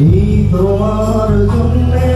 এই তোমার জন্যে